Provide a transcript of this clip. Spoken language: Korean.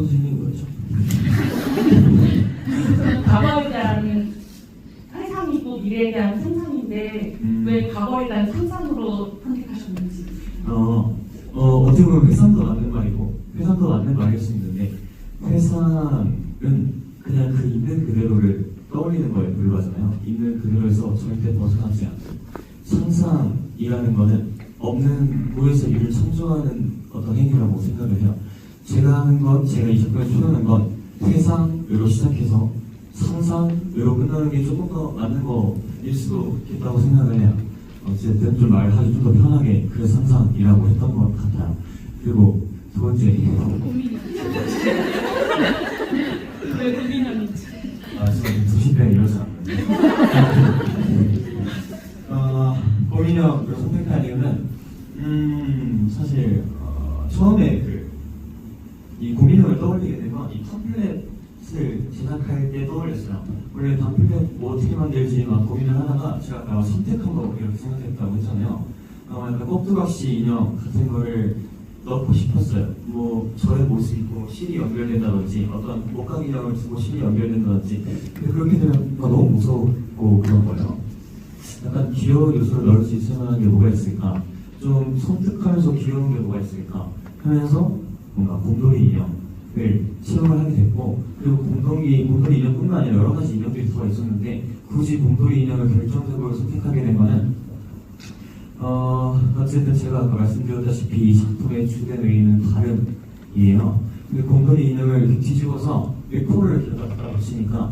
생긴 거였죠. 과거에 대한 상상이고 미래에 대한 상상인데 음. 왜 과거에 대한 상상으로 선택하셨는지. 어, 어, 어떻게 보면 회상도 맞는 말이고, 회상도 맞는 말일 수 있는데, 회상은 그냥 그 있는 그대로를 떠올리는 거에 불과하잖아요. 있는 그대로에서 절대 벗어나지 않고. 상상이라는 거는 없는 무에서 일을 창조하는 어떤 행위라고 생각을 해요. 제가 하는 건, 제가 이 작품에 표현한 건 회상으로 시작해서 상상으로 끝나는 게 조금 더 맞는 거일 수도 있겠다고 생각을 해요. 어쨌든 좀 말하기 좀 더 편하게 그 상상이라고 했던 것 같아요. 그리고 두 번째, 고민이. 왜 고민하는지. 아, 저는 두시간 이러지 않는데. 어, 고민형을 선택한 이유는, 음, 사실, 어, 처음에 그, 이 고민형을 떠올리게 되면 이 팜플렛을 제작할 때 떠올렸어요. 원래 팜플렛 뭐 어떻게 만들지 막 고민을 하다가 제가 아까 선택한 거 이렇게 생각했다고 했잖아요. 어, 약간 꼭두각시 인형 같은 거를 넣고 싶었어요. 뭐 저의 모습이 있고 실이 연결된다든지 어떤 목각 인형을 두고 실이 연결된다든지 그렇게 되면 아, 너무 무섭고 그런 거예요. 약간 귀여운 요소를 넣을 수 있을 만한 게 뭐가 있을까? 좀 섬뜩하면서 귀여운 게 뭐가 있을까? 하면서 뭔가 곰돌이 인형을 체험을 하게 됐고 그리고 곰돌이, 곰돌이 인형뿐만 아니라 여러 가지 인형들이 들어 있었는데 굳이 곰돌이 인형을 결정적으로 선택하게 된 거는 어, 어쨌든 제가 아까 말씀드렸다시피 이 작품의 주된 의의는 발음이에요. 근데 곰돌이 인형을 이렇게 뒤집어서 이 코를 이렇게 갖다 붙이니까